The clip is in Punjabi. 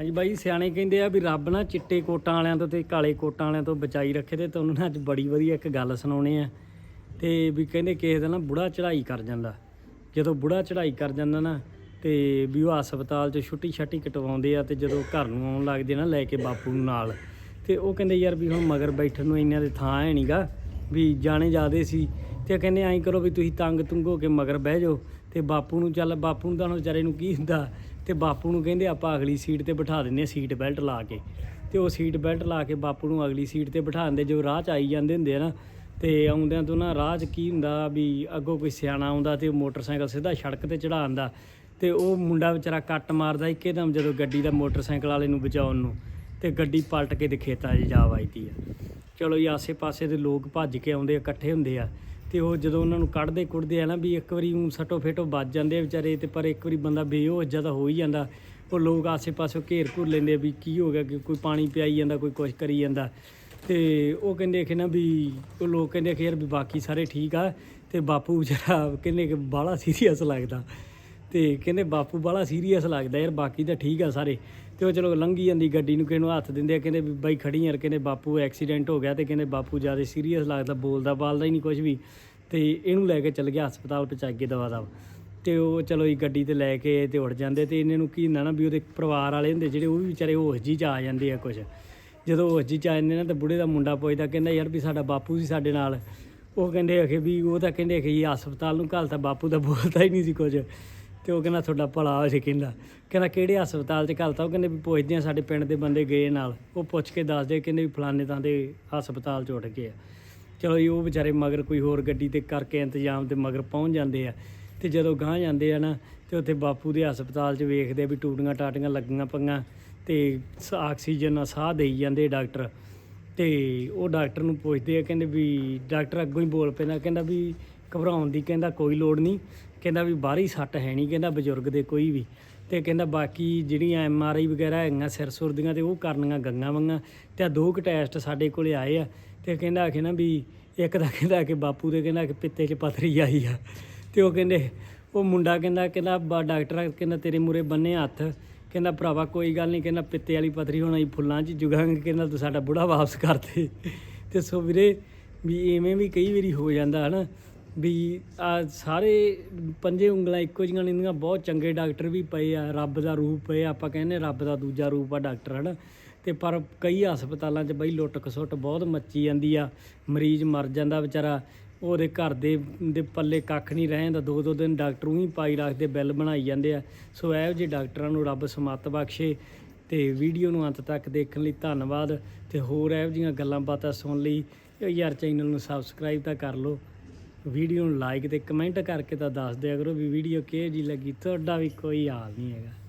ਹਾਂਜੀ ਬਾਈ, ਸਿਆਣੇ ਕਹਿੰਦੇ ਆ ਵੀ ਰੱਬ ਨਾ ਚਿੱਟੇ ਕੋਟਾਂ ਵਾਲਿਆਂ ਤੋਂ ਤੇ ਕਾਲੇ ਕੋਟਾਂ ਵਾਲਿਆਂ ਤੋਂ ਬਚਾਈ ਰੱਖੇ ਤੇ ਤੁਹਾਨੂੰ ਨਾ ਅੱਜ ਬੜੀ ਵਧੀਆ ਇੱਕ ਗੱਲ ਸੁਣਾਉਣੇ ਆ। ਤੇ ਵੀ ਕਹਿੰਦੇ ਕਿਸੇ ਦਾ ਨਾ ਬੁੜਾ ਚੜ੍ਹਾਈ ਕਰ ਜਾਂਦਾ। ਜਦੋਂ ਬੁੜਾ ਚੜ੍ਹਾਈ ਕਰ ਜਾਂਦਾ ਨਾ ਤੇ ਵੀ ਉਹ ਹਸਪਤਾਲ 'ਚ ਛੁੱਟੀ ਛੱਟੀ ਕਟਵਾਉਂਦੇ ਆ ਤੇ ਜਦੋਂ ਘਰ ਨੂੰ ਆਉਣ ਲੱਗਦੇ ਨਾ ਲੈ ਕੇ ਬਾਪੂ ਨੂੰ ਨਾਲ। ਤੇ ਉਹ ਕਹਿੰਦੇ ਯਾਰ ਵੀ ਹੁਣ ਮਗਰ ਬੈਠਣ ਨੂੰ ਇੰਨਾ ਦੇ ਥਾਂ ਹੈ ਨਹੀਂਗਾ ਵੀ ਜਾਣੇ ਜਾਦੇ ਸੀ। ਤੇ ਕਹਿੰਦੇ ਐਂ ਕਰੋ ਵੀ ਤੁਸੀਂ ਤੰਗ ਤੁੰਗ ਹੋ ਕੇ ਮਗਰ ਬਹਿ ਜਾਓ ਤੇ ਬਾਪੂ ਨੂੰ ਚੱਲ, ਬਾਪੂ ਨੂੰ ਤਾਂ ਹੁਣ ਵਿਚਾਰੇ ਨੂੰ ਕੀ ਹੁੰਦਾ। ਤੇ ਬਾਪੂ ਨੂੰ ਕਹਿੰਦੇ ਆਪਾਂ ਅਗਲੀ ਸੀਟ ਤੇ ਬਿਠਾ ਦਿੰਨੇ ਸੀਟ ਬੈਲਟ ਲਾ ਕੇ। ਤੇ ਉਹ ਸੀਟ ਬੈਲਟ ਲਾ ਕੇ ਬਾਪੂ ਨੂੰ ਅਗਲੀ ਸੀਟ ਤੇ ਬਿਠਾ ਦਿੰਦੇ ਜੋ ਰਾਹ 'ਚ ਆਈ ਜਾਂਦੇ ਹੁੰਦੇ ਆ ਨਾ, ਤੇ ਆਉਂਦਿਆਂ ਤੋਂ ਨਾ ਰਾਹ 'ਚ ਕੀ ਹੁੰਦਾ ਵੀ ਅੱਗੋਂ ਕੋਈ ਸਿਆਣਾ ਆਉਂਦਾ ਤੇ ਮੋਟਰਸਾਈਕਲ ਸਿੱਧਾ ਸੜਕ ਤੇ ਚੜਾਉਂਦਾ ਤੇ ਉਹ ਮੁੰਡਾ ਵਿਚਾਰਾ ਕੱਟ ਮਾਰਦਾ ਇੱਕਦਮ ਜਦੋਂ ਗੱਡੀ ਦਾ ਮੋਟਰਸਾਈਕਲ ਵਾਲੇ ਨੂੰ ਬਚਾਉਣ ਨੂੰ, ਤੇ ਗੱਡੀ ਪਲਟ ਕੇ ਤੇ ਖੇਤਾਂ 'ਚ ਜਾ ਵੱਜਦੀ ਆ। ਚਲੋ ਜੀ, ਆਸੇ-ਪਾਸੇ ਦੇ ਲੋਕ ਭੱਜ ਕੇ ਆਉਂਦੇ, ਇਕੱਠੇ ਹੁੰਦੇ ਆ। ਤੇ ਉਹ ਜਦੋਂ ਉਹਨਾਂ ਨੂੰ ਕੱਢਦੇ ਕੁੱਟਦੇ ਆ ਨਾ ਵੀ ਇੱਕ ਵਾਰੀ ਉਹ ਸੱਟੋ ਫੇਟੋ ਵੱਜ ਜਾਂਦੇ ਆ ਵਿਚਾਰੇ ਤੇ ਪਰ ਇੱਕ ਵਾਰੀ ਬੰਦਾ ਬੇਹੋਸ਼ ਜਿਹਾ ਹੋ ਹੀ ਜਾਂਦਾ। ਉਹ ਲੋਕ ਆਸੇ-ਪਾਸੇ ਘੇਰ ਘੁਰ ਲੈਂਦੇ ਵੀ ਕੀ ਹੋ ਗਿਆ ਕਿ ਕੋਈ ਪਾਣੀ ਪਿਆਈ ਜਾਂਦਾ, ਕੋਈ ਕੁਛ ਕਰੀ ਜਾਂਦਾ। ਤੇ ਉਹ ਕਹਿੰਦੇ ਕਿ ਨਾ ਵੀ ਉਹ ਲੋਕ ਕਹਿੰਦੇ ਕਿ ਯਾਰ ਵੀ ਬਾਕੀ ਸਾਰੇ ਠੀਕ ਆ ਤੇ ਬਾਪੂ ਵਿਚਾਰਾ ਕਹਿੰਦੇ ਕਿ ਬਾਹਲਾ ਸੀਰੀਅਸ ਲੱਗਦਾ। ਤੇ ਕਹਿੰਦੇ ਬਾਪੂ ਬਾਹਲਾ ਸੀਰੀਅਸ ਲੱਗਦਾ ਯਾਰ, ਬਾਕੀ ਤਾਂ ਠੀਕ ਆ ਸਾਰੇ। ਤੇ ਉਹ ਚਲੋ ਲੰਘੀ ਜਾਂਦੀ ਗੱਡੀ ਨੂੰ, ਕਿਹਨੂੰ ਹੱਥ ਦਿੰਦੇ ਆ, ਕਹਿੰਦੇ ਵੀ ਬਾਈ ਖੜੀ ਯਾਰ, ਕਹਿੰਦੇ ਬਾਪੂ ਐਕਸੀਡੈਂਟ ਹੋ ਗਿਆ ਤੇ ਕਹਿੰਦੇ ਬਾਪੂ ਜ਼ਿਆਦਾ ਸੀਰੀਅਸ ਲੱਗਦਾ, ਬੋਲਦਾ ਬਾਲਦਾ ਹੀ ਨਹੀਂ ਕੁਝ ਵੀ। ਤੇ ਇਹਨੂੰ ਲੈ ਕੇ ਚੱਲ ਗਿਆ ਹਸਪਤਾਲ ਪਹੁੰਚਾ ਕੇ ਦਵਾ ਦਵਾ। ਤੇ ਉਹ ਚਲੋ ਇਹ ਗੱਡੀ ਤੇ ਲੈ ਕੇ ਤੇ ਉੱਡ ਜਾਂਦੇ ਤੇ ਇਹਨਾਂ ਨੂੰ ਕੀ ਹੁੰਦਾ ਨਾ ਵੀ ਉਹਦੇ ਪਰਿਵਾਰ ਵਾਲੇ ਹੁੰਦੇ ਜਿਹੜੇ, ਉਹ ਵੀ ਵਿਚਾਰੇ ਹੋਸ਼ ਜੀ ਚ ਆ ਜਾਂਦੇ ਆ ਕੁਝ ਜਦੋਂ ਹੋਸ਼ ਜੀ ਚ ਆ ਜਾਂਦੇ ਨਾ ਤੇ ਬੁੜੇ ਦਾ ਮੁੰਡਾ ਪੁੱਛਦਾ, ਕਹਿੰਦਾ ਯਾਰ ਵੀ ਸਾਡਾ ਬਾਪੂ ਸੀ ਸਾਡੇ ਨਾਲ। ਉਹ ਕਹਿੰਦੇ ਅਖੇ ਵੀ, ਉਹ ਤਾਂ ਕਹਿੰਦੇ ਅਖੇ ਹਸਪਤਾਲ ਨੂੰ ਘੱਲ ਤਾਂ ਬਾਪੂ ਦਾ ਬੋਲਦਾ ਹੀ ਨਹੀਂ ਸੀ ਕੁਝ ਤੇ ਉਹ ਕਹਿੰਦਾ ਤੁਹਾਡਾ ਭਲਾ ਹੋ ਜੇ ਕਹਿੰਦਾ। ਕਹਿੰਦਾ ਕਿਹੜੇ ਹਸਪਤਾਲ 'ਚ ਘੱਲਤਾ ਉਹ ਕਹਿੰਦੇ ਵੀ ਪੁੱਛਦੇ ਆ, ਸਾਡੇ ਪਿੰਡ ਦੇ ਬੰਦੇ ਗਏ ਨਾਲ। ਉਹ ਪੁੱਛ ਕੇ ਦੱਸਦੇ ਕਹਿੰਦੇ ਵੀ ਫਲਾਣੇ ਤਾਂ ਦੇ ਹਸਪਤਾਲ 'ਚ ਉੱਠ ਗਏ ਆ। ਚਲੋ ਜੀ, ਉਹ ਵਿਚਾਰੇ ਮਗਰ ਕੋਈ ਹੋਰ ਗੱਡੀ ਤੇ ਕਰਕੇ ਇੰਤਜ਼ਾਮ ਤੇ ਮਗਰ ਪਹੁੰਚ ਜਾਂਦੇ ਆ। ਤੇ ਜਦੋਂ ਗਾਂਹ ਜਾਂਦੇ ਆ ਨਾ, ਤੇ ਉੱਥੇ ਬਾਪੂ ਦੇ ਹਸਪਤਾਲ 'ਚ ਵੇਖਦੇ ਆ ਵੀ ਟੂਟੀਆਂ ਟਾਟੀਆਂ ਲੱਗੀਆਂ ਪਈਆਂ ਤੇ ਸ- ਆਕਸੀਜਨ ਨਾਲ ਸਾਹ ਦੇਈ ਜਾਂਦੇ ਡਾਕਟਰ। ਤੇ ਉਹ ਡਾਕਟਰ ਨੂੰ ਪੁੱਛਦੇ ਆ, ਕਹਿੰਦੇ ਵੀ ਡਾਕਟਰ ਅੱਗੋਂ ਹੀ ਬੋਲ ਪੈਂਦਾ, ਕਹਿੰਦਾ ਵੀ ਘਬਰਾਉਣ ਦੀ ਕਹਿੰਦਾ ਕੋਈ ਲੋੜ ਨਹੀਂ, ਕਹਿੰਦਾ ਵੀ ਬਾਹਰੀ ਸੱਟ ਹੈ ਨਹੀਂ, ਕਹਿੰਦਾ ਬਜ਼ੁਰਗ ਦੇ ਕੋਈ ਵੀ। ਤੇ ਕਹਿੰਦਾ ਬਾਕੀ ਜਿਹੜੀਆਂ ਐਮ ਆਰ ਆਈ ਵਗੈਰਾ ਹੈਗੀਆਂ, ਸਿਰ ਸੁਰ ਦੀਆਂ ਤੇ ਉਹ ਕਰਨੀਆਂ ਗੰਗਾ ਵੰਗਾ, ਤੇ ਆ ਦੋ ਕੁ ਟੈਸਟ ਸਾਡੇ ਕੋਲੇ ਆਏ ਆ। ਤੇ ਕਹਿੰਦਾ ਕਿ ਨਾ ਵੀ ਇੱਕ ਦਾ ਕਹਿੰਦਾ ਕਿ ਬਾਪੂ ਦੇ, ਕਹਿੰਦਾ ਕਿ ਪਿੱਤੇ 'ਚ ਪਥਰੀ ਆਈ ਆ। ਤੇ ਉਹ ਕਹਿੰਦੇ, ਉਹ ਮੁੰਡਾ ਕਹਿੰਦਾ ਕਹਿੰਦਾ ਬਾ ਡਾਕਟਰ ਕਹਿੰਦਾ ਤੇਰੇ ਮੂਰੇ ਬੰਨੇ ਹੱਥ। ਕਹਿੰਦਾ ਭਰਾਵਾ ਕੋਈ ਗੱਲ ਨਹੀਂ ਕਹਿੰਦਾ ਪਿੱਤੇ ਵਾਲੀ ਪਥਰੀ ਹੁਣ ਅਸੀਂ ਫੁੱਲਾਂ 'ਚ ਜੁਗਾਂਗੇ ਕਹਿੰਦਾ ਤੂੰ ਸਾਡਾ ਬੁੜਾ ਵਾਪਸ ਕਰ ਦੇ। ਤੇ ਸੋ ਵੀਰੇ ਵੀ ਐਵੇਂ ਵੀ ਕਈ ਵਾਰੀ ਹੋ ਜਾਂਦਾ ਹਨਾ ਵੀ ਆ ਸਾਰੇ ਪੰਜੇ ਉਂਗਲਾਂ ਇੱਕੋ ਜਿਹੀਆਂ ਨਹੀਂ ਹੁੰਦੀਆਂ ਬਹੁਤ ਚੰਗੇ ਡਾਕਟਰ ਵੀ ਪਏ ਆ ਰੱਬ ਦਾ ਰੂਪ ਪਏ ਆ, ਆਪਾਂ ਕਹਿੰਦੇ ਰੱਬ ਦਾ ਦੂਜਾ ਰੂਪ ਆ ਡਾਕਟਰ ਹਨਾ ਤੇ ਪਰ ਕਈ ਹਸਪਤਾਲਾਂ 'ਚ ਬਈ ਲੁੱਟ ਖਸੁੱਟ ਬਹੁਤ ਮੱਚੀ ਜਾਂਦੀ ਆ ਮਰੀਜ਼ ਮਰ ਜਾਂਦਾ ਵਿਚਾਰਾ ਉਹਦੇ ਘਰ ਦੇ ਦੇ ਪੱਲੇ ਕੱਖ ਨਹੀਂ ਰਹਿੰਦਾ ਦੋ ਦੋ ਦਿਨ ਡਾਕਟਰ ਉਹੀ ਪਾਈ ਰੱਖਦੇ, ਬਿੱਲ ਬਣਾਈ ਜਾਂਦੇ ਆ। ਸੋ ਇਹੋ ਜਿਹੇ ਡਾਕਟਰਾਂ ਨੂੰ ਰੱਬ ਸਮੱਤ ਬਖਸ਼ੇ ਤੇ ਵੀਡੀਓ ਨੂੰ ਅੰਤ ਤੱਕ ਦੇਖਣ ਲਈ ਧੰਨਵਾਦ ਤੇ ਹੋਰ ਇਹੋ ਜਿਹੀਆਂ ਗੱਲਾਂ ਬਾਤਾਂ ਸੁਣ ਲਈ ਯਾਰ ਚੈਨਲ ਨੂੰ ਸਬਸਕ੍ਰਾਈਬ ਤਾਂ ਕਰ ਲਓ। ਵੀਡੀਓ ਨੂੰ ਲਾਈਕ ਤੇ ਕਮੈਂਟ ਕਰਕੇ ਤਾਂ ਦੱਸ ਦਿਆ ਕਰੋ ਵੀ ਵੀਡੀਓ ਕਿਹੋ ਜੀ ਲੱਗੀ, ਤੁਹਾਡਾ ਵੀ ਕੋਈ ਹਾਲ ਨਹੀਂ ਹੈਗਾ।